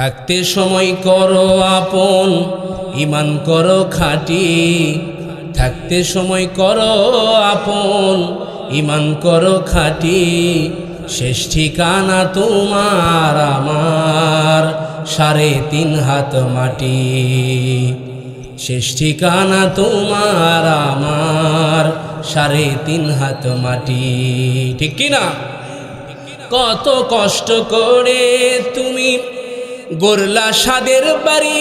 থাকতে সময় করো আপন ইমান করো খাটি। থাকতে সময় করো আপন ইমান করো খাটি। শেষ ঠিকানা তোমার আমার, সাড়ে তিন হাত মাটি। শেষ ঠিকানা তোমার আমার, সাড়ে তিন হাত মাটি। ঠিক কিনা? কত কষ্ট করে তুমি গোরলা সাদের বাড়ি।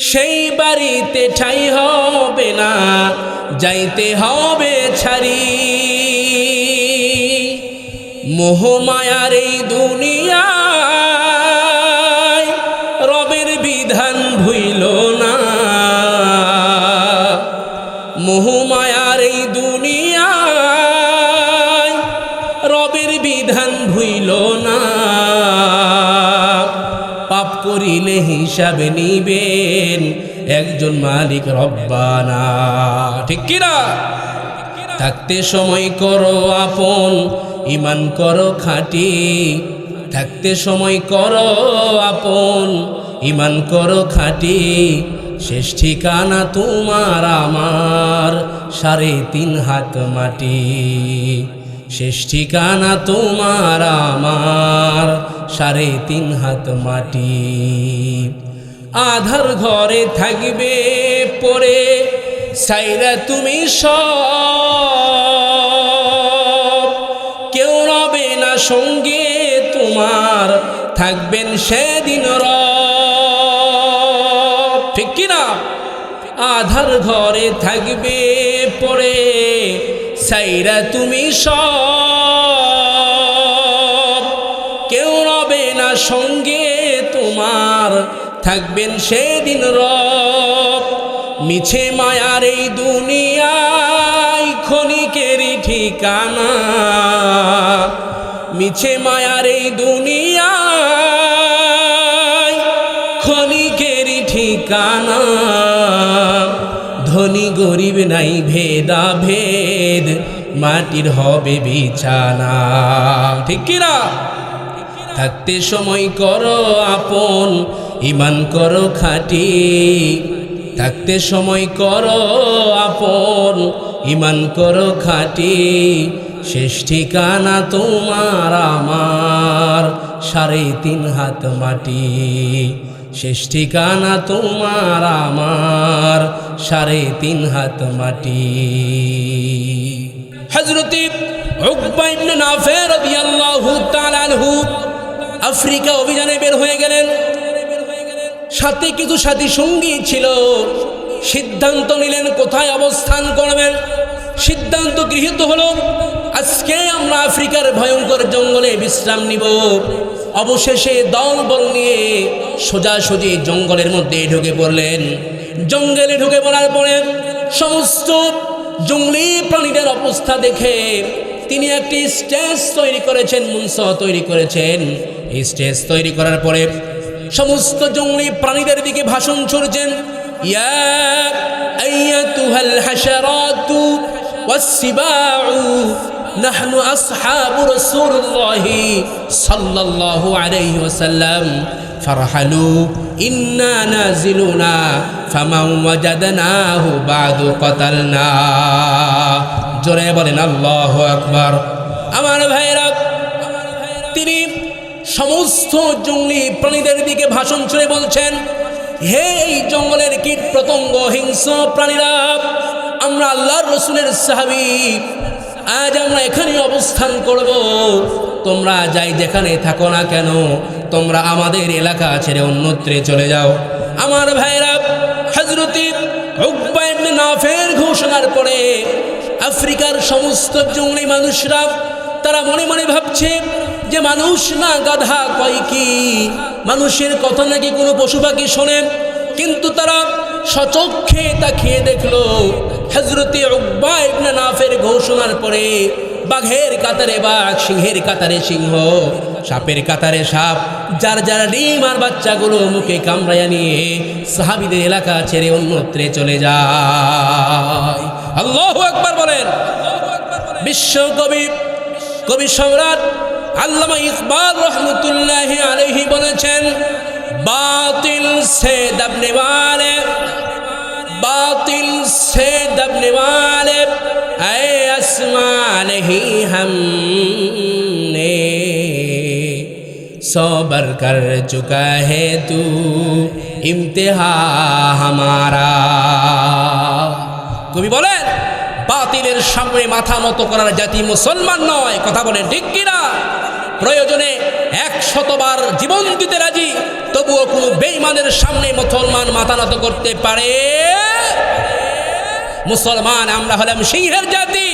সেই বাড়িতে ঠাই হবে না যাইতে হবে ছাড়ি। মোহমায়ার এই দুনিয়ায় করিলে হিসাবে নিবেন। একজন মালিক রব্বানা। ঠিক কিনা? থাকতে সময় করো আপন ইমান করো খাটি। থাকতে সময় করো আপন ইমান করো খাটি। শেষ ঠিকানা তোমার আমার, সাড়ে তিন হাত মাটি। শেষ ঠিকানা তোমার আমার সাড়ে তিন হাত মাটি। আধার ঘরে থাকবে পরে, সাইরা তুমি সব। কেউ রবে না সঙ্গে তোমার, থাকবেন সেদিন রব। ঠিক কিনা আধার ঘরে থাকবে পরে, সাইরা তুমি সব। সঙ্গে তোমার থাকবেন সেদিন রব। মিছে মায়ার এই দুনিয়ায় ক্ষণিকেরই ঠিকানা। মিছে মায়ার এই দুনিয়ায় ক্ষণিকেরই ঠিকানা। ধনী গরিব নাই ভেদা ভেদ মাটির হবে বিছানা। ঠিক কিনা? থাকতে সময় করো আপন ইমান করো খাটি। থাকতে সময় করো আপন ইমান করো খাটি। শেষ ঠিকানা তোমার আমার, সাড়ে তিন হাত মাটি। শেষ ঠিকানা তোমার আমার, সাড়ে তিন হাত মাটি। হজরতি উকবা ইবনে নাফে রাদিয়াল্লাহু তাআলা আনহু আফ্রিকা অভিযানে বের হয়ে গেলেন। সাথে কিছু সাথী সঙ্গী ছিল। সিদ্ধান্ত নিলেন কোথায় অবস্থান করবেন। সিদ্ধান্ত গৃহীত হলো, আজকে আমরা আফ্রিকার ভয়ঙ্কর জঙ্গলে বিশ্রাম নিব। অবশেষে দল বল নিয়ে সোজাসুজি জঙ্গলের মধ্যে ঢুকে পড়লেন। জঙ্গলে ঢুকে পড়ার পরে সমস্ত জঙ্গলি প্রাণীদের অবস্থা দেখে তিনি একটি স্টেজ তৈরি করেছেন মঞ্চ তৈরি করেছেন এই স্টেজ তৈরি করার পরে সমস্ত জঙ্গলি প্রাণীদের দিকে ভাষণ ছড়ছেন ইয়া আইয়াতুহাল হাশারাতু ওয়াসসিবাউ نحن أصحاب رسول الله صلى الله عليه وسلم ফারহালু, ইন্না নাজিলুনা ফামাউ ওয়াজাদনাহু বাদু কতালনা। জোরে বলেন, আল্লাহু আকবার। আমার ভাইরা তিনি সমস্ত জঙ্গলি প্রাণীদের দিকে ভাষণ ছুড়ে বলছেন, হে এই জঙ্গলের কীট প্রতঙ্গ হিংস্র প্রাণীরা, আমরা আল্লাহ রসুলের সাহাবি, আজ আমরা এখানে অবস্থান করব। তোমরা যাই যেখানে থাকো না কেন তোমরা আমাদের এলাকা ছেড়ে অন্যত্রে চলে যাও। আমার ভাইরা হজরতি নাফের ঘোষণার পরে আফ্রিকার সমস্ত জঙ্গলি মানুষরা, তারা মনে মনে ভাবছে যে মানুষ না গাধা কয় কি? মানুষের কথা নাকি কোনো পশু পাখি শোনেন কিন্তু তারা সচক্ষে তা খেয়ে দেখল। হজরতে উকবা ইবনে নাফের ঘোষণার পরে বাঘের কাতারে বাঘ সিংহের কাতারে সিংহ সাপের কাতারে সাপ যার যার ডিম আর বাচ্চাগুলো মুখে কামড়াইয়া নিয়ে সাহাবিদের এলাকা ছেড়ে অন্যত্রে চলে যায় আল্লাহ একবার বলেন বিশ্ব কবি কবি সম্রাট আল্লামা ইকবাল রহমতুল্লাহ আলহি বলেছেন বাতিল সে দবনে वाले बातिल से दबने वाले ऐ আসমান হি হমনে, সবর কর চুকা হে তু, ইমতেহা হামারা। কবি বলেন, বাতিলের সামনে মাথা মতো করার জাতি মুসলমান নয়, কথা বলে ঠিক কিনা? প্রয়োজনে এক শতবার জীবন দিতে রাজি, তবুও কোনো বেইমানের সামনে মুসলমান মাথা নত করতে পারে? মুসলমান আমরা হলাম সিংহের জাতি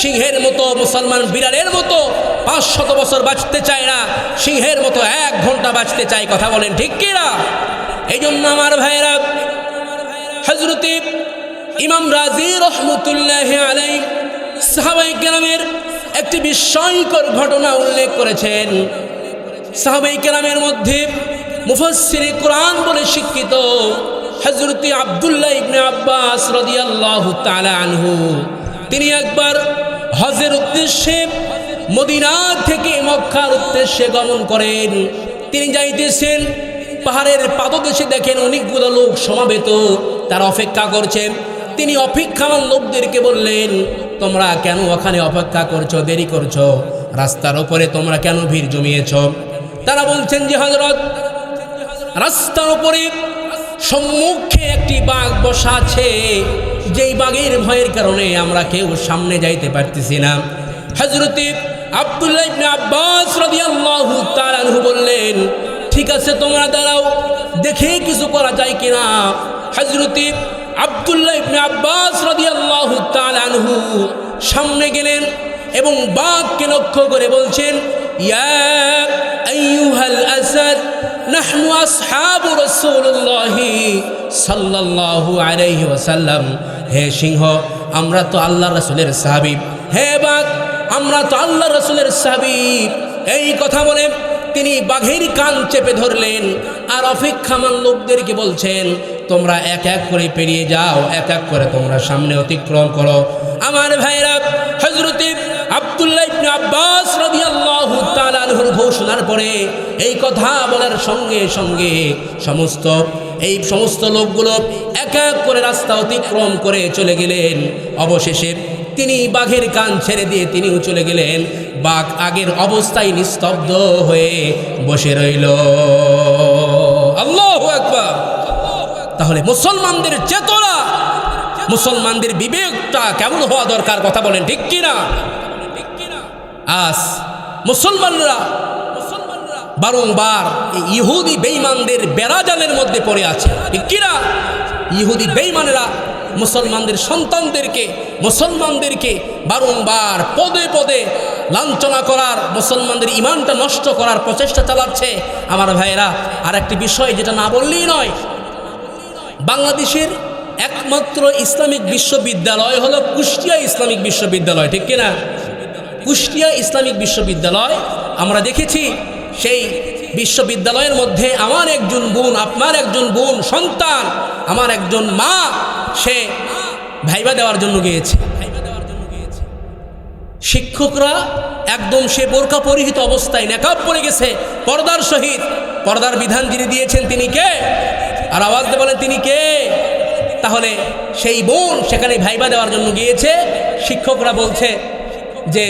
সিংহের মতো মুসলমান বিড়ালের মতো পাঁচ শত বছর বাঁচতে চায় না। সিংহের মতো এক ঘণ্টা বাঁচতে চায়, কথা বলেন ঠিক কিনা এই জন্য আমার ভাইরা হজরতি ইমাম রাজি রহমতুল্লাহ আলাই সাহাবাই কেরামের একটি বিস্ময়কর ঘটনা উল্লেখ করেছেন। সাহাবাই কেরামের মধ্যে মুফাসসির কোরআন বলে শিক্ষিত হজরতি আবদুল্লাহ ইবনে আব্বাস রাদিয়াল্লাহু তালা আনহু। তিনি একবার হজের উদ্দেশ্যে মদিনা থেকে মক্কার উদ্দেশ্যে গমন করেন। তিনি যাইতেছেন, পাহাড়ের পাদদেশে দেখেন অনেকগুলো লোক সমাবেত, তারা অপেক্ষা করছেন। তিনি অপেক্ষামান লোকদেরকে বললেন, তোমরা কেন ওখানে অপেক্ষা করছ, দেরি করছ? রাস্তার ওপরে তোমরা কেন ভিড় জমিয়েছ? তারা বলছেন যে হজরত রাস্তার উপরে সম্মুখে একটি বাঘ বসা আছে। যেই বাঘের ভয়ের কারণে আমরা কেউ সামনে যাইতে পারতেছি না। হজরতে আবদুল্লাহ ইবনে আব্বাস রাদিয়াল্লাহু তাআলা বললেন, ঠিক আছে, তোমরা দাঁড়াও, দেখে কিছু করা যায় কিনা? হজরতে আবদুল্লাহ ইবনে আব্বাস রাদিয়াল্লাহু তাআলা সামনে গেলেন। এবং বাঘকে লক্ষ্য করে বলছেন সাল্লাল্লাহু হে সিংহ, আমরা তো আল্লাহ রাসূলের সাহাবী। হে বাঘ, আমরা তো আল্লাহ রাসূলের সাহাবী। এই কথা বলে তিনি বাঘের কান চেপে ধরলেন আর অপেক্ষামান লোকদেরকে বলছেন, তোমরা এক এক করে পেরিয়ে যাও, এক এক করে তোমরা সামনে অতিক্রম করো। আমার ভাইরা হজরতে আবদুল্লাহ ইবনে আব্বাস রাদিয়াল্লাহু ঘোষণার পরে এই কথা বলার সঙ্গে সঙ্গে সমস্ত, এই সমস্ত লোকগুলো এক এক করে রাস্তা অতিক্রম করে চলে গেলেন। অবশেষে তিনি বাঘের কান ছেড়ে দিয়ে তিনিও চলে গেলেন। বাঘ আগের অবস্থায় নিস্তব্ধ হয়ে বসে রইল। আল্লাহ একবার তাহলে মুসলমানদের চেতনা, মুসলমানদের বিবেকটা কেমন হওয়া দরকার কথা বলেন ঠিক কিনা? আজ মুসলমানরা বারংবার ইহুদি বেইমানদের বেড়াজালের মধ্যে পড়ে আছে। কিনা? ইহুদি বেইমানেরা মুসলমানদের সন্তানদেরকে, মুসলমানদেরকে বারংবার পদে পদে লাঞ্ছনা করার, মুসলমানদের ইমানটা নষ্ট করার প্রচেষ্টা চালাচ্ছে। আমার ভাইয়েরা আর একটি বিষয় যেটা না বললেই নয়, বাংলাদেশের একমাত্র ইসলামিক বিশ্ববিদ্যালয় হলো কুষ্টিয়া ইসলামিক বিশ্ববিদ্যালয়, ঠিক কিনা? কুষ্টিয়া ইসলামিক বিশ্ববিদ্যালয়, আমরা দেখেছি সেই বিশ্ববিদ্যালয়ের মধ্যে আমার একজন বোন, আপনার একজন বোন, সন্তান, আমার একজন মা, সে ভাইবা দেওয়ার জন্য গিয়েছে। শিক্ষকরা একদম সে বোরকা পরিহিত অবস্থায় নেকাব পড়ে গেছে, পর্দার সহিত। পর্দার বিধান যিনি দিয়েছেন তিনি কে? আর আওয়াজ দিয়ে বলেন, তিনি কে? তাহলে সেই বোন সেখানে ভাইবা দেওয়ার জন্য গিয়েছে। শিক্ষকরা বলছে যে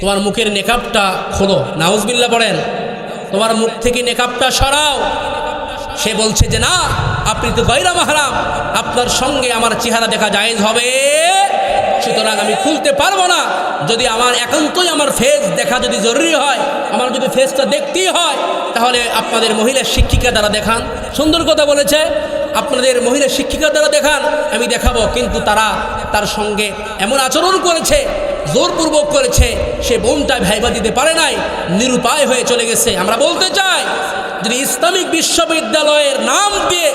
তোমার মুখের নেকাবটা খোলো। নাউজবিল্লা পড়েন তোমার মুখ থেকে নেকাবটা সরাও। সে বলছে যে, না, আপনি তো গৈরা মাহারাম। আপনার সঙ্গে আমার চেহারা দেখা জায়েজ হবে। সুতরাং আমি খুলতে পারব না। যদি আমার একান্তই আমার ফেস দেখা যদি জরুরি হয়, আমার যদি ফেসটা দেখতেই হয়, তাহলে আপনাদের মহিলা শিক্ষিকা দ্বারা দেখান। সুন্দর কথা বলেছে। আপনাদের মহিলা শিক্ষিকা দ্বারা দেখান, আমি দেখাবো। কিন্তু তারা তার সঙ্গে এমন আচরণ করেছে জোরপূর্বক করেছে, সে বোনটা ভাইবা দিতে পারে নাই, নিরুপায় হয়ে চলে গেছে। আমরা বলতে চাই, যদি ইসলামিক বিশ্ববিদ্যালয়ের নাম দিয়ে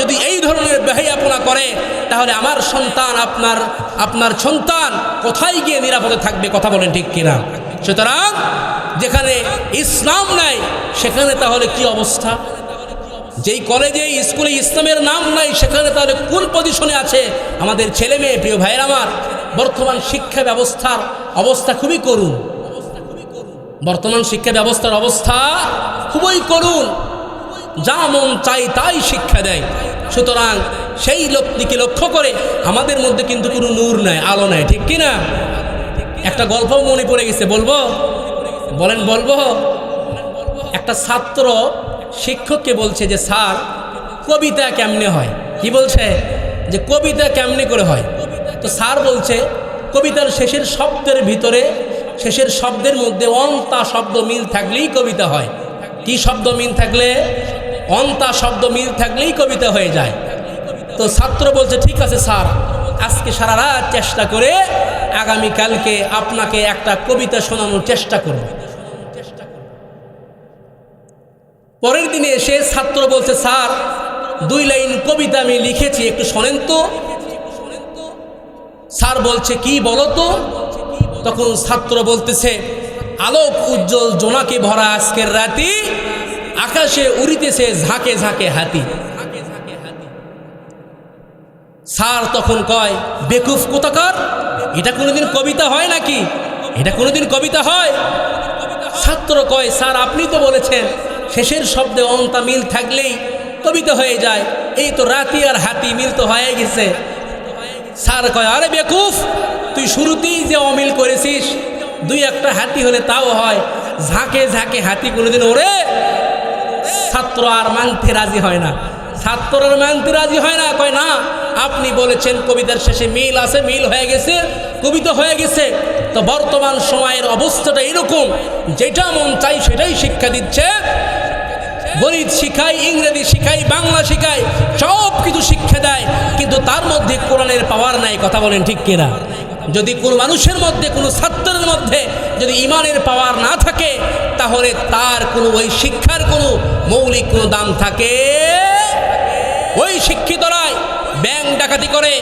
যদি এই ধরনের বেহাইয়াপনা করে, তাহলে আমার সন্তান, আপনার আপনার সন্তান কোথায় গিয়ে নিরাপদে থাকবে? কথা বলেন ঠিক কিনা? সুতরাং যেখানে ইসলাম নাই, সেখানে তাহলে কি অবস্থা? যেই কলেজে, স্কুলে ইসলামের নাম নাই, সেখানে তাহলে কোন পজিশনে আছে? আমাদের ছেলে মেয়ে, প্রিয় ভাইয়ের আমার। বর্তমান শিক্ষা ব্যবস্থার অবস্থা খুবই করুণ। বর্তমান শিক্ষা ব্যবস্থার অবস্থা খুবই করুণ। যা মন চাই তাই শিক্ষা দেয়। সুতরাং সেই লোকটিকে লক্ষ্য করে আমাদের মধ্যে কিন্তু কোনো নূর নাই, আলো নাই, ঠিক কি না একটা গল্প মনে পড়ে গেছে, বলব? বলেন, বলব? একটা ছাত্র শিক্ষককে বলছে যে, স্যার, কবিতা কেমনে হয়? কি বলছে? যে, কবিতা কেমনে করে হয়? তো স্যার বলছে, কবিতার শেষের শব্দের ভিতরে, শেষের শব্দের মধ্যে অন্তা শব্দ মিল থাকলেই কবিতা হয়। কি শব্দ মিল থাকলে? অন্তা শব্দ মিল থাকলেই কবিতা হয়ে যায়। তো ছাত্র বলছে, ঠিক আছে স্যার, আজকে সারা রাত চেষ্টা করে আগামীকালকে আপনাকে একটা কবিতা শোনানোর চেষ্টা করব। পরের দিনে এসে ছাত্র বলছে, স্যার, দুই লাইন কবিতা আমি লিখেছি, একটু শোনেন তো। স্যার বলছে, কি বলো তো? তখন ছাত্র বলতেছে, আলোক উজ্জ্বল জোনাকে ভরা আজকের রাতি আকাশে উড়িতেছে ঝাঁকে ঝাঁকে হাতি। স্যার তখন কয়, বেকুফ কোথাকার? এটা কোনোদিন কবিতা হয় নাকি? এটা কোনোদিন কবিতা হয়? ছাত্র কয়, স্যার, আপনি তো বলেছেন, শেষের শব্দে অন্তা মিল থাকলেই কবিতা হয়ে যায়। এই তো রাতি আর হাতি মিল তো হয়ে গেছে। স্যার কয়, আরে বেকুফ, তুই শুরুতেই যে অমিল করেছিস, দুই একটা হাতি হলে তাও হয়। ঝাঁকে ঝাঁকে হাতি কোনোদিন ওরে ছাত্র আর মানতে রাজি হয় না। ছাত্র আর মানতে রাজি হয় না, কয়, না, আপনি বলেছেন কবিতার শেষে মিল আছে, মিল হয়ে গেছে, কবিতা হয়ে গেছে। তো বর্তমান সময়ের অবস্থাটা এরকম, যেটা মন চাই সেটাই শিক্ষা দিচ্ছে গণিত শিখাই ইংরেজি শিখাই বাংলা শিখাই সব কিছু শিক্ষা দেয়, কিন্তু তার মধ্যে কোরআনের পাওয়ার নাই, কথা বলেন ঠিক কিনা? যদি কোনো মানুষের মধ্যে, কোনো ছাত্রের মধ্যে যদি ইমানের পাওয়ার না থাকে, তাহলে তার কোনো ওই শিক্ষার কোনো মৌলিক কোনো দাম থাকে? ওই শিক্ষিতরাই ব্যাংক ডাকাতি করে,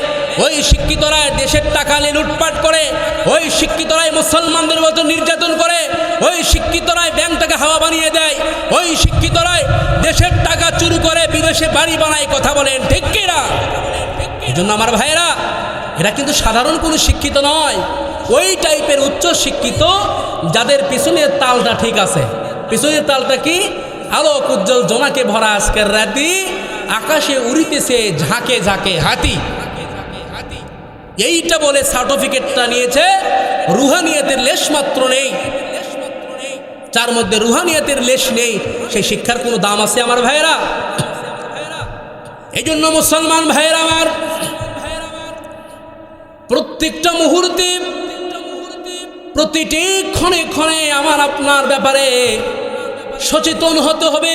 ওই শিক্ষিতরাই দেশের টাকা নিয়ে লুটপাট করে, ওই শিক্ষিতরাই মুসলমানদের মতো নির্যাতন করে, ওই শিক্ষিতরাই ব্যাংকটাকে হাওয়া বানিয়ে দেয়, ওই শিক্ষিতরাই দেশের টাকা চুরি করে বিদেশে বাড়ি বানায় কথা বলেন, ঠিক কিনা এই জন্য আমার ভাইয়েরা, এরা কিন্তু সাধারণ কোনো শিক্ষিত নয়। ওই টাইপের উচ্চ শিক্ষিত, যাদের পিছনের তালটা ঠিক আছে। পিছনের তালটা কি? আলোক উজ্জ্বল জোনাকে ভরা আজকের রাতি আকাশে উড়িতেছে ঝাঁকে ঝাঁকে হাতি। এইটা বলে সার্টিফিকেটটা নিয়েছে, রুহানিয়াতের লেশ মাত্র নেই। যার মধ্যে রুহানিয়াতের লেশ নেই, সেই শিক্ষার কোনো দাম আছে আমার ভাইয়েরা? এই জন্য মুসলমান ভাইয়েরা আমার, প্রত্যেকটা মুহূর্তে, প্রতিটি ক্ষণে ক্ষণে আমার আপনার ব্যাপারে সচেতন হতে হবে।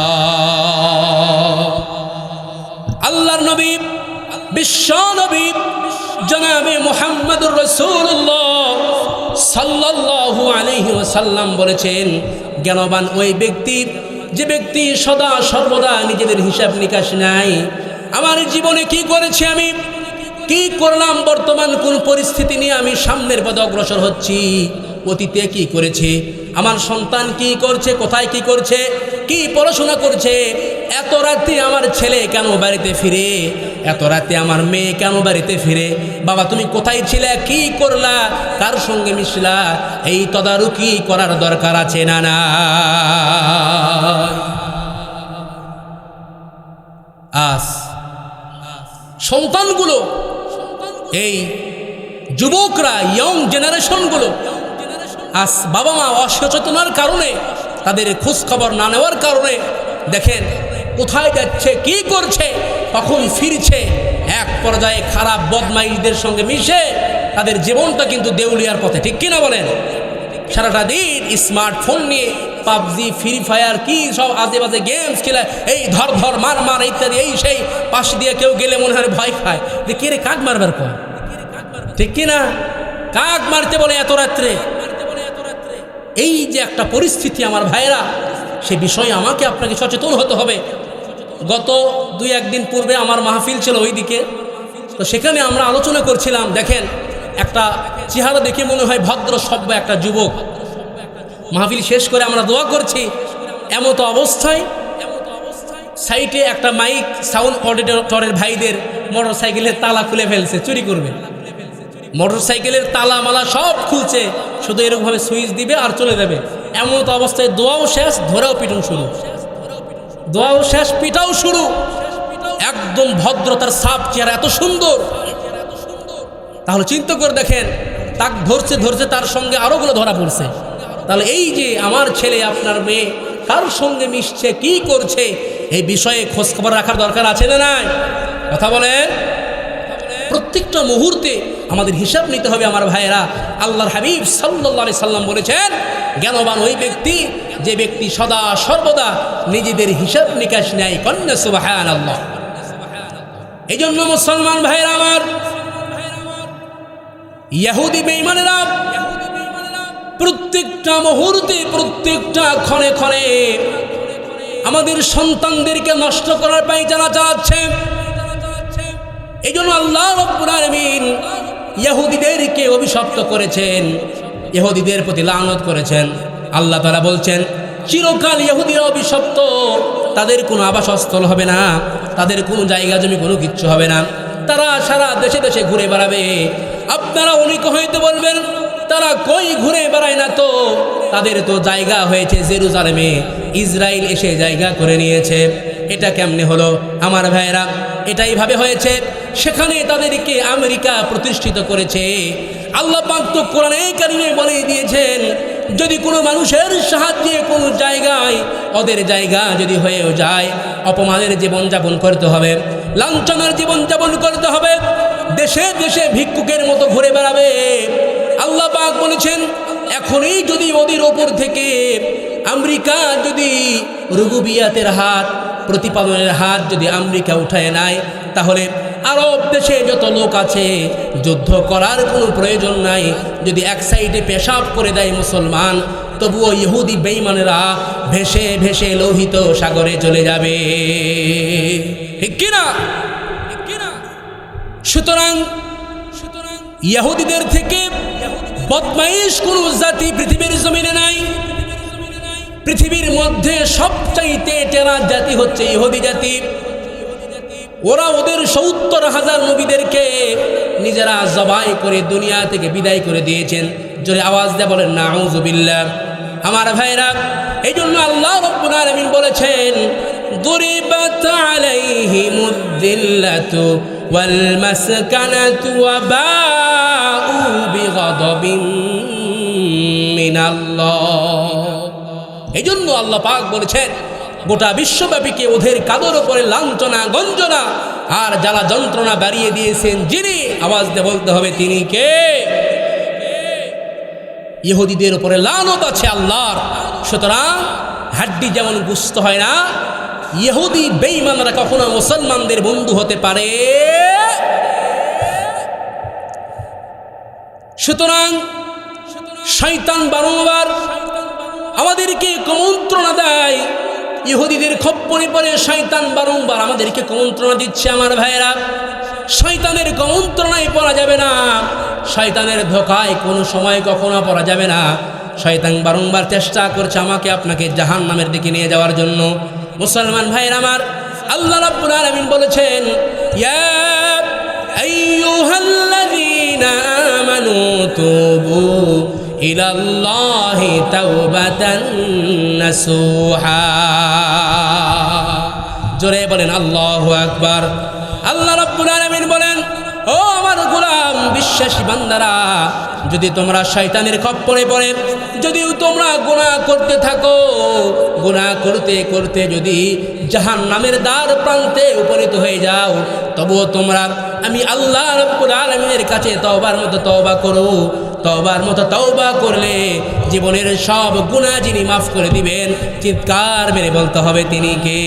বিশ্ব নবী জনাবে মোহাম্মদুর রসুল্লাহ সাল্লাল্লাহু আলাইহি ওয়াসাল্লাম বলেছেন, জ্ঞানবান ওই ব্যক্তি, যে ব্যক্তি সদা সর্বদা নিজেদের হিসাব নিকাশ নাই। আমার জীবনে কি করেছি আমি? কি করলাম বর্তমান কোন পরিস্থিতি নিয়ে আমি সামনের পথে অগ্রসর হচ্ছি? অতীতে কি করেছে? আমার সন্তান কি করছে? কোথায় কি করছে? কি পড়াশোনা করছে? এত রাতে আমার ছেলে কেন বাড়িতে ফিরে? এত রাতে আমার মেয়ে কেন বাড়িতে ফিরে? বাবা, তুমি কোথায় ছিলে? কি করলা? কার সঙ্গে মিশলা? এই তদারকি করার দরকার আছে না না? আস। সন্তানগুলো, এই যুবকরা ইয়ং জেনারেশনগুলো আজ বাবা মা অসচেতনার কারণে, তাদের খোঁজ খবর না নেওয়ার কারণে, দেখেন কোথায় যাচ্ছে, কি করছে, কখন ফিরছে, এক পর্যায়ে খারাপ বদমাইশদের সঙ্গে মিশে তাদের জীবনটা কিন্তু দেউলিয়ার পথে, ঠিক কিনা বলেন? সারাটা দিন স্মার্টফোন নিয়ে, পাবজি, ফ্রি ফায়ার, কি সব আজে বাজে গেমস খেলে, এই ধর ধর মার মার, ইত্যাদি, এই সেই, পাশ দিয়ে কেউ গেলে মনে হয় ভয় খায়। যে কে রে কাক মারবার কয়? ঠিক কিনা? কাক মারতে বলে এত রাত্রে? এই যে একটা পরিস্থিতি আমার ভাইয়েরা, সে বিষয়ে আমাকে আপনাকে সচেতন হতে হবে। গত দুই একদিন পূর্বে আমার মাহফিল ছিল ওইদিকে। তো সেখানে আমরা আলোচনা করছিলাম, দেখেন, একটা চেহারা দেখে মনে হয় ভদ্র সভ্য একটা যুবক। মাহফিল শেষ করে আমরা দোয়া করছি, এমত অবস্থায় সাইটে একটা মাইক সাউন্ড অডিটরের ভাইদের মোটর সাইকেলের তালা খুলে ফেলছে, চুরি করবে। মোটর সাইকেলের তালা মালা সব খুলছে, শুধু এরকমভাবে সুইচ দিবে আর চলে যাবে। এমন তো অবস্থায় দোয়াও শেষ, ধরাও পিটুন শুরু। দোয়াও শেষ, পিটাও শুরু। একদম ভদ্রতার সাপ চেহারা এত সুন্দর। তাহলে চিন্তা করে দেখেন, তাক ধরছে ধরছে, তার সঙ্গে আরোগুলো ধরা পড়ছে। তাহলে এই যে আমার ছেলে, আপনার মেয়ে, কার সঙ্গে মিশছে, কি করছে, এই বিষয়ে খোঁজখবর রাখার দরকার আছে না নাই? কথা বলেন। প্রত্যেকটা মুহূর্তে আমাদের হিসাব নিতে হবে আমার ভাইয়েরা। আল্লাহর হাবিব সাল্লি সাল্লাম বলেছেন জ্ঞানবান ওই ব্যক্তি, যে ব্যক্তি সদা সর্বদা নিজেদের হিসাব নিকাশ নেয় কন্যা সুবাহান আল্লাহ এই জন্য মুসলমান ভাইয়েরা আমার, ইয়াহুদি বেইমানেরা প্রত্যেকটা মুহূর্তে, প্রত্যেকটা ক্ষণে ক্ষণে আমাদের সন্তানদেরকে নষ্ট করার পাই যারা চালাচ্ছে এই জন্য আল্লাহ ইহুদিদেরকে অভিশপ্ত করেছেন, ইহুদিদের প্রতি লানত করেছেন। আল্লাহ তারা বলছেন, চিরকাল ইহুদিরা অভিশপ্ত, তাদের কোনো আবাসস্থল হবে না, তাদের কোনো জায়গা জমি কোনো কিচ্ছু হবে না। তারা সারা দেশে দেশে ঘুরে বেড়াবে। আপনারা অনেক হয়তো বলবেন, তারা কই ঘুরে বেড়ায় না তো? তাদের তো জায়গা হয়েছে জেরুজালেমে। ইসরায়েল এসে জায়গা করে নিয়েছে। এটা কেমনে হলো? আমার ভাইয়েরা, এটাই ভাবে হয়েছে। সেখানে তাদেরকে আমেরিকা প্রতিষ্ঠিত করেছে। আল্লাহ পাক তো কোরআনে কারিমে বলে দিয়েছেন, যদি কোনো মানুষের সাহায্যে কোনো জায়গায় ওদের জায়গা যদি হয়েও যায়, অপমানের জীবনযাপন করতে হবে, লাঞ্ছনার জীবনযাপন করতে হবে, দেশে দেশে ভিক্ষুকের মতো ঘুরে বেড়াবে। আল্লাহ পাক বলেছেন, এখনই যদি ওদের ওপর থেকে আমেরিকা যদি রুগুবিয়াতের হাত প্রতিপালনের হাত যদি আমেরিকা উঠায় নেয়, তাহলে আরব দেশে যত লোক আছে, যুদ্ধ করার কোনো প্রয়োজন নাই। যদি এক সাইডে পেশাব করে দেয় মুসলমান, তবুও ইহুদি বেইমানেরা ভেসে ভেসে লোহিত সাগরে চলে যাবে। সুতরাং সুতরাং ইহুদিদের থেকে বদমাইশ কোন জাতি পৃথিবীর জমিনে নাই। পৃথিবীর মধ্যে সবচাইতে টেরা জাতি হচ্ছে ইহুদি জাতি ওরা ওদের সত্তর হাজার নবীদেরকে নিজেরা জবাই করে দুনিয়া থেকে বিদায় করে দিয়েছেন জোরে আওয়াজ দেয় বলেন না আউজুবিল্লাহ আমার ভাইরা এই জন্য আল্লাহ রব্বুল আলামিন বলেছেন ضربت عليهم الذلة والمسكنة وباءوا بغضب من الله এই জন্য আল্লাহ পাক বলেছেন, গোটা বিশ্বব্যাপীকে ওদের কাদর উপরে লাঞ্ছনা, গঞ্জনা, আর যারা যন্ত্রণা বাড়িয়ে দিয়েছেন, যিনি আওয়াজ দিয়ে বলতে হবে তিনি কে? ইহুদিদের উপরে লানত আছে আল্লাহর। সুতরাং হাড্ডি যেমন গুস্ত হয় না, ইহুদি বেইমানরা কখনো মুসলমানদের বন্ধু হতে পারে। সুতরাং শৈতান বারংবার আমাদেরকে কুমন্ত্রণা দেয়। ইহুদিদের খপ্পরে পরে শয়তান বারংবার আমাদেরকে কুমন্ত্রণা দিচ্ছে আমার ভাইয়েরা। শয়তানের কুমন্ত্রণায় পড়া যাবে না। শয়তানের ধোকায় কোনো সময় কখনো পড়া যাবে না। শয়তান বারংবার চেষ্টা করছে আমাকে আপনাকে জাহান নামের দিকে নিয়ে যাওয়ার জন্য। মুসলমান ভাইয়ের আমার, আল্লাহ রাব্বুল আলামিন বলেছেন, ইয়া আইয়ুহাল্লাযীনা আমানু তুবু ইলাল্লাহি তাওবাতান নাসুহা। জোরে বলেন, আল্লাহু আকবার। আল্লাহ রাব্বুল আলামিন বলেন, ও আমার গোলাম বিশ্ব শেষ বান্দারা, যদি তোমরা শয়তানের খপ্পরে পড়ে, যদিও তোমরা গুনাহ করতে থাকো, গুনাহ করতে করতে যদি জাহান নামের দ্বার প্রান্তে উপনীত হয়ে যাও, তবুও তোমরা, আমি আল্লাহ রব্বুল আলমিনের কাছে তওবার মতো তওবা করো। তওবার মতো তওবা করলে জীবনের সব গুনাহ যিনি মাফ করে দিবেন, চিৎকার মেরে বলতে হবে তিনি কে?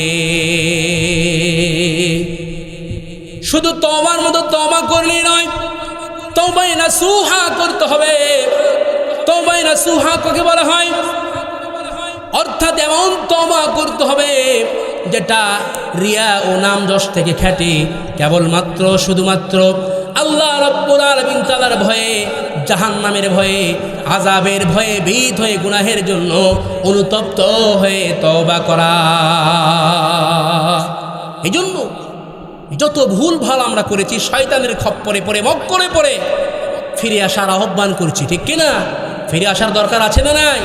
শুধু তওবার মতো তওবা করলেই নয় তওবাই না সুহা করতে হবে। তওবাই না সুহা কাকে বলা হয়? অর্থাৎ এমন তওবা করতে হবে যেটা রিয়া ও নাম যশ থেকে খ্যাতি, কেবলমাত্র, শুধুমাত্র আল্লাহ রব্বুল আলামিন তাআলার ভয়ে জাহান্নামের ভয়ে আজাবের ভয়ে ভীত হয়ে, গুনাহের জন্য অনুতপ্ত হয়ে তবা করা। এই জন্য যত ভুল ভালো আমরা করেছি, শয়তানের খপ্পরে পড়ে মক্করে পড়ে, ফিরে আসার আহ্বান করছি, ঠিক কিনা ফিরে আসার দরকার আছে না নাই?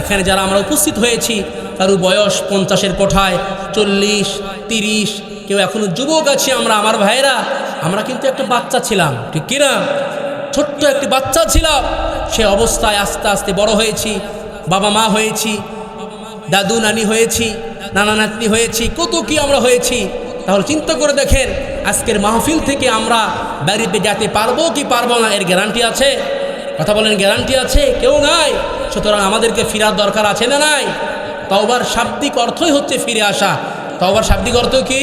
এখানে যারা আমরা উপস্থিত হয়েছি কারও বয়স পঞ্চাশের কোঠায়, চল্লিশ, তিরিশ, কেউ এখনও যুবক আছি আমরা, আমার ভাইয়েরা, আমরা কিন্তু একটা বাচ্চা ছিলাম, ঠিক কিনা ছোট্ট একটি বাচ্চা ছিলাম, সে অবস্থায় আস্তে আস্তে বড় হয়েছি, বাবা মা হয়েছি, দাদু নানি হয়েছি, নানা নাতনি হয়েছি, কত কি আমরা হয়েছি। তাহলে চিন্তা করে দেখেন, আজকের মাহফিল থেকে আমরা বাড়িতে যেতে পারব কি পারব না, এর গ্যারান্টি আছে? কথা বলেন, গ্যারান্টি আছে? কেউ নাই? সুতরাং আমাদেরকে ফিরার দরকার আছে না নাই? তওবার শাব্দিক অর্থই হচ্ছে ফিরে আসা। তওবার শাব্দিক অর্থ কি?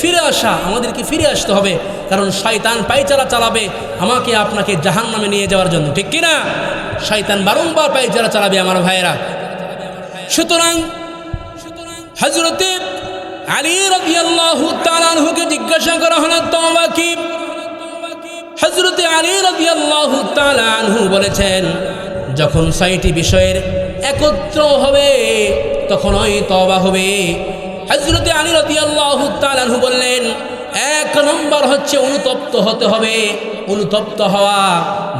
ফিরে আসা, আমাদেরকে ফিরে আসতে হবে। কারণ শয়তান পাইচারা চালাবে, আমাকে আপনাকে জাহান নামে নিয়ে যাওয়ার জন্য। ঠিক কিনা? শয়তান বারংবার পাইচারা চালাবে আমার ভাইয়েরা। সুতরাং হজরতে আলী রাদিয়াল্লাহু তাআলাকে জিজ্ঞাসা করা হলো তওবা কি? হজরতে আলী তাআলা আনহু বলেছেন, যখন ছয়টি বিষয়ের একত্র হবে তখন ওই তওবা হবে। হজরতে আলী রাদিয়াল্লাহু তাআলা আনহু বললেন, এক নম্বর হচ্ছে অনুতপ্ত হতে হবে। অনুতপ্ত হওয়া।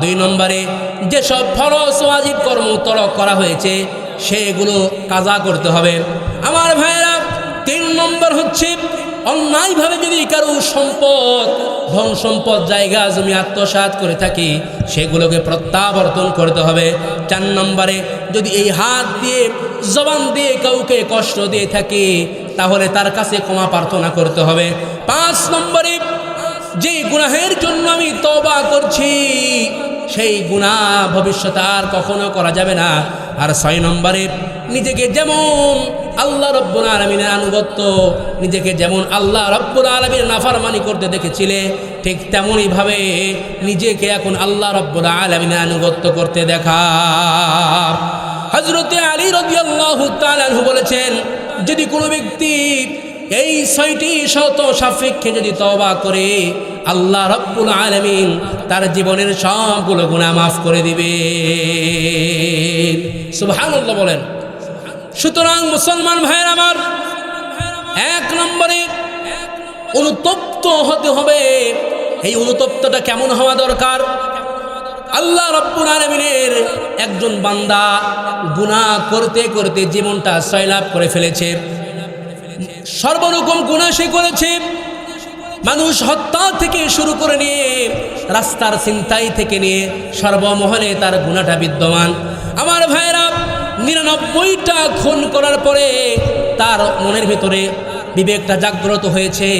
দুই নম্বরে, যেসব ফরজ, ওয়াজিব কর্ম তরক করা হয়েছে, সেগুলো কাজা করতে হবে। আমার ভাইয়েরা, তিন নম্বর হচ্ছে, অন্যায়ভাবে যদি কারও সম্পদ, ধন সম্পদ, জায়গা, জমি আত্মসাৎ করে থাকি, সেগুলোকে প্রত্যাবর্তন করতে হবে। চার নম্বরে, যদি এই হাত দিয়ে, জবান দিয়ে কাউকে কষ্ট দিয়ে থাকি তাহলে তার কাছে ক্ষমা প্রার্থনা করতে হবে। পাঁচ নম্বরে যে গুনাহের জন্য আমি তবা করছি, সেই গুণা ভবিষ্যতে আর কখনো করা যাবে না। আর ছয় নম্বরে, নিজেকে যেমন আল্লাহ রব্বুল আলমিনের আনুগত্য, নিজেকে যেমন আল্লাহ রব্বুল আলমীর নাফারমানি করতে দেখেছিলে, ঠিক তেমনইভাবে নিজেকে এখন আল্লাহ রব্বুল আলমিনের আনুগত্য করতে দেখা। হজরতে আলী রবি আল্লাহ তালু বলেছেন, যদি কোনো ব্যক্তি এই ছয়টি শত সাপেক্ষে যদি তবা করে, আল্লাহ রব্বুল আলমিন তার জীবনের সবগুলো গুণা মাফ করে দিবে সুবহানাল্লাহ বলেন। সুতরাং মুসলমান ভাইয়ের আমার, এক নম্বরে অনুতপ্ত হতে হবে। এই অনুতপ্তটা কেমন হওয়া দরকার? আল্লাহ রব্বুল আলমিনের একজন বান্দা গুনাহ করতে করতে জীবনটা সয়লাভ করে ফেলেছে। সর্বরকম গুণা সে করেছে। মানুষ হত্যা থেকে শুরু করে নিয়ে, রাস্তার চিন্তাই থেকে নিয়ে সর্বমহলে তার গুণাটা বিদ্যমান। আমার ভাইরা নিরানব্বইটা খুন করার পরে তার মনের ভিতরে বিবেকটা জাগ্রত হয়েছে,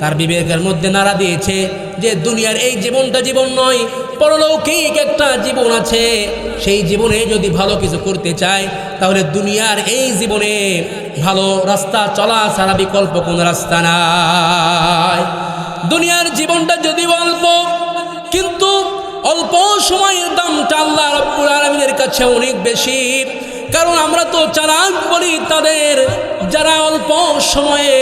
তার বিবেকের মধ্যে নাড়া দিয়েছে যে দুনিয়ার এই জীবনটা জীবন নয়, পরলৌকিক একটা জীবন আছে। সেই জীবনে যদি ভালো কিছু করতে চায়, তাহলে দুনিয়ার এই জীবনে ভালো রাস্তা চলা ছাড়া বিকল্প কোনো রাস্তা নাই। দুনিয়ার জীবনটা যদি অল্প, কিন্তু অল্প সময়ের দামটা আল্লাহ রব্বুল আলমিনের কাছে অনেক বেশি। কারণ আমরা তো চালাক বলি তাদের। যারা অল্প সময়ে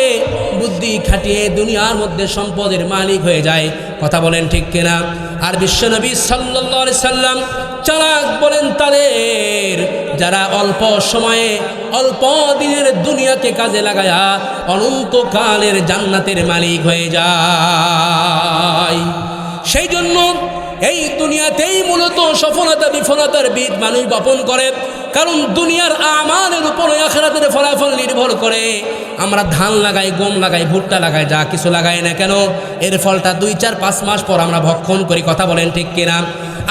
বুদ্ধি খাটিয়ে দুনিয়ার মধ্যে সম্পদের মালিক হয়ে যায়, কথা বলেন ঠিক কিনা? আর বিশ্বনবী সাল্লি সাল্লাম চালাক বলেন তাদের, যারা অল্প সময়ে অল্প দিনের দুনিয়াকে কাজে লাগায়া অনন্তকালের জান্নাতের মালিক হয়ে যায়। সেই জন্য এই দুনিয়াতেই মূলত সফলতা বিফলতার বীজ মানুষ বপন করে। কারণ দুনিয়ার আমানের উপর আখেরাতের ফলাফল নির্ভর করে। আমরা ধান লাগাই, গম লাগাই, ভুট্টা লাগাই, যা কিছু লাগাই না কেন, এর ফলটা দুই, চার, পাঁচ মাস পর আমরা ভক্ষণ করি, কথা বলেন ঠিক কিনা?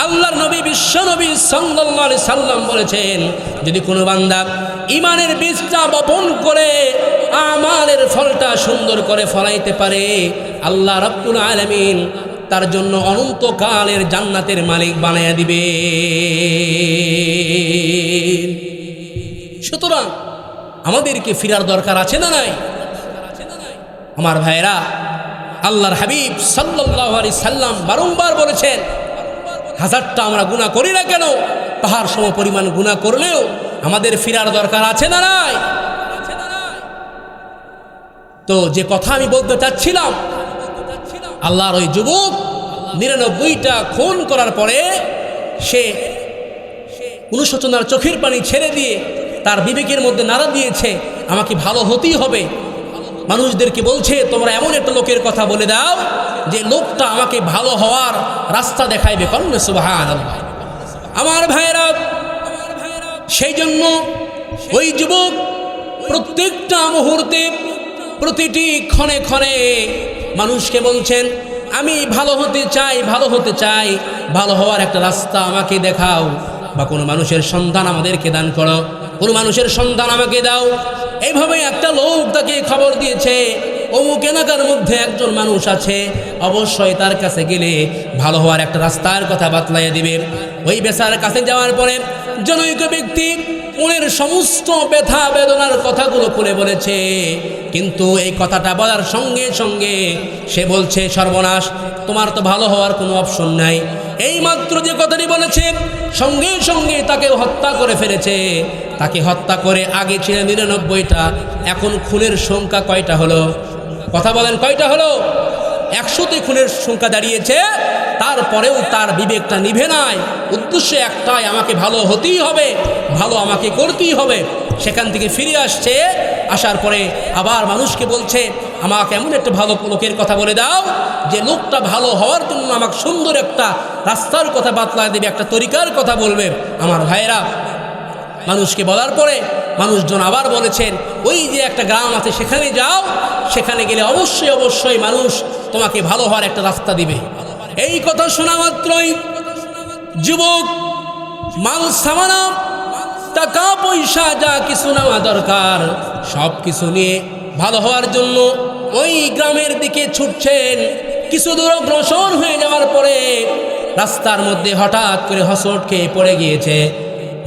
আল্লাহর নবী, বিশ্ব নবী সাল্লাল্লাহু সাল্লাম বলেছেন, যদি কোনো বান্দা ইমানের বীজটা বপন করে, আমালের ফলটা সুন্দর করে ফলাইতে পারে, আল্লাহ রাব্বুল আলামিন তার জন্য অনন্তকালের জান্নাতের মালিক বানাইয়া দিবে। সুতরাং আমাদেরকে ফিরার দরকার আছে না নাই? আমার ভাইরা আল্লাহর হাবিব আলাইহি সাল্লাম বারংবার বলেছেন, হাজারটা আমরা গুণা করি না কেন? পাহাড় সম পরিমাণ গুণা করলেও আমাদের ফিরার দরকার আছে না নাই? তো যে কথা আমি বলতে চাচ্ছিলাম আল্লাহর ওই যুবক নিরানব্বইটা খুন করার পরে সে অনুশোচনার চোখের পানি ছেড়ে দিয়ে তার বিবেকের মধ্যে নাড়া দিয়েছে, আমাকে ভালো হতেই হবে। মানুষদেরকে বলছে, তোমরা এমন একটা লোকের কথা বলে দাও যে লোকটা আমাকে ভালো হওয়ার রাস্তা দেখাইবে। কন্যা সুবাহান আমার ভাইয়েরা, সেই জন্য ওই যুবক প্রত্যেকটা মুহূর্তে প্রতিটি ক্ষণে ক্ষণে মানুষকে বলছেন, আমি ভালো হতে চাই, ভালো হতে চাই, ভালো হওয়ার একটা রাস্তা আমাকে দেখাও, বা কোনো মানুষের সন্ধান আমাদেরকে দান করো, কোনো মানুষের সন্ধান আমাকে দাও। এইভাবে একটা লোক তাকে খবর দিয়েছে অমুক এলাকার মধ্যে একজন মানুষ আছে, অবশ্যই তার কাছে গেলে ভালো হওয়ার একটা রাস্তার কথা বাতলাইয়া দিবে। ওই বেচার কাছে যাওয়ার পরে জনৈক ব্যক্তি মনের সমস্ত ব্যথা বেদনার কথাগুলো খুলে বলেছে। কিন্তু এই কথাটা বলার সঙ্গে সঙ্গে সে বলছে, সর্বনাশ, তোমার তো ভালো হওয়ার কোনো অপশন নাই। এই মাত্র যে কথাটি বলেছে, সঙ্গে সঙ্গে তাকে হত্যা করে ফেলেছে। তাকে হত্যা করে আগে ছিল নিরানব্বইটা, এখন খুনের সংখ্যা কয়টা হলো? কথা বলেন, কয়টা হলো? একশোতে খুনের সংখ্যা দাঁড়িয়েছে, তারপরেও তার বিবেকটা নিভে নাই। উদ্দেশ্য একটাই, আমাকে ভালো হতেই হবে, ভালো আমাকে করতেই হবে। সেখান থেকে ফিরে আসছে, আসার পরে আবার মানুষকে বলছে, আমাকে এমন একটা ভালো লোকের কথা বলে দাও, যে লোকটা ভালো হওয়ার জন্য আমাকে সুন্দর একটা রাস্তার কথা বাতলা দেবে, একটা তরিকার কথা বলবে। আমার ভাইয়েরা, মানুষকে বলার পরে মানুষজন আবার বলেছেন, ওই যে একটা গ্রাম আছে, সেখানে যাও, সেখানে গেলে অবশ্যই অবশ্যই মানুষ তোমাকে ভালো হওয়ার একটা রাস্তা দিবে। এই কথা শোনা মাত্রই যুবক মাল সামানা, টাকা, পয়সা, যা কিছু নেওয়া দরকার সব কিছু নিয়ে ভালো হওয়ার জন্য ওই গ্রামের দিকে ছুটছেন। কিছু দূর অগ্রসর হয়ে যাওয়ার পরে রাস্তার মধ্যে হঠাৎ করে হসট খেয়ে পড়ে গিয়েছে।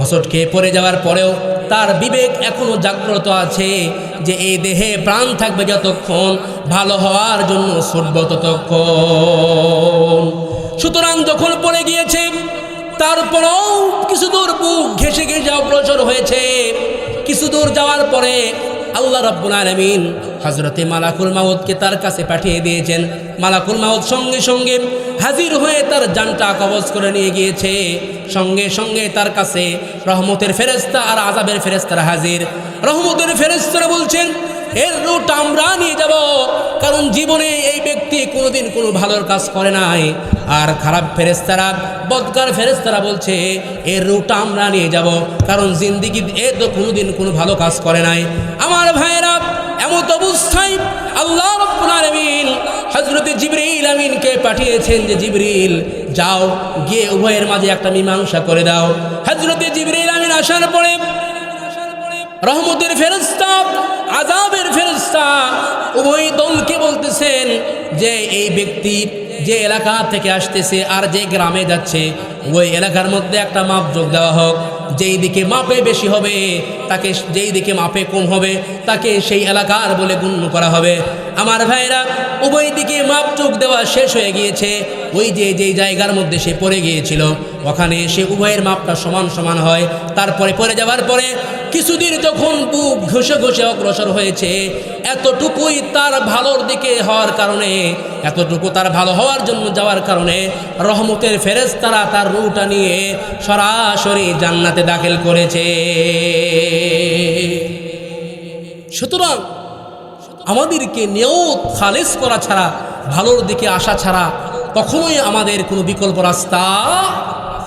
হসট খেয়ে পড়ে যাওয়ার পরেও তার বিবেক এখনও জাগ্রত আছে যে এই দেহে প্রাণ থাকবে যতক্ষণ, ভালো হওয়ার জন্য ছুটব ততক্ষণ। সুতরাং যখন পড়ে গিয়েছে, তারপরেও কিছু দূর বুক ঘেসে ঘেসে অগ্রসর হয়েছে। কিছু দূর যাওয়ার পরে আল্লাহ রব্বুল আলমিন হজরতে মালাকুল মাউদকে তার কাছে পাঠিয়ে দিয়েছেন। মালাকুল মাউদ সঙ্গে সঙ্গে হাজির হয়ে তার জানটা কবজ করে নিয়ে গিয়েছে। সঙ্গে সঙ্গে তার কাছে রহমতের ফেরেস্তা আর আজাবের ফেরেস্তারা হাজির। রহমতের ফেরেস্তারা বলছেন এর রুট আমরা নিয়ে যাব। কারণ জীবনে এই ব্যক্তি কোনোদিন কোনো ভালোর কাজ করে নাই। আর খারাপ ফেরেস্তারা বদকার ফেরেস্তারা বলছে, এর রুট আমরা নিয়ে যাব। কারণ জিন্দিগি এ তো কোনোদিন কোনো ভালো কাজ করে নাই। আমার ভাইয়েরা, এমত অবস্থায় আল্লাহ রব্বুল আলামিন জিবরিল আমিনকে পাঠিয়েছেন যে, জিবরিল, যাও, গিয়ে উভয়ের মাঝে একটা মীমাংসা করে দাও। হযরত জিবরিল আমিন আসার পরে রহমতের ফেরস্তা আজাবের ফেরস্তা উভয় দলকে বলতেছেন যে এই ব্যক্তি যে এলাকা থেকে আসতেছে আর যে গ্রামে যাচ্ছে, ওই এলাকার মধ্যে একটা মাপ যোগ দেওয়া হোক। যেই দিকে মাপে বেশি হবে, তাকে যেই দিকে মাপে কম হবে, তাকে সেই এলাকার বলে গণ্য করা হবে। আমার ভাইরা, উভয় দিকে মাপ যোগ দেওয়া শেষ হয়ে গিয়েছে। ওই যে যেই জায়গার মধ্যে সে পড়ে গিয়েছিল, ওখানে সে উভয়ের মাপটা সমান সমান হয়। তারপরে পড়ে যাওয়ার পরে কিছুদিন যখন বুক ঘষে ঘষে অগ্রসর হয়েছে, এতটুকুই তার ভালোর দিকে হওয়ার কারণে, এতটুকু তার ভালো হওয়ার জন্য যাওয়ার কারণে রহমতের ফেরেজ তারা তার রুটা নিয়ে সরাসরি জান্নাতে দাখিল করেছে। সুতরাং আমাদেরকে নিয়ত খালেজ করা ছাড়া, ভালোর দিকে আসা ছাড়া কখনোই আমাদের কোনো বিকল্প রাস্তা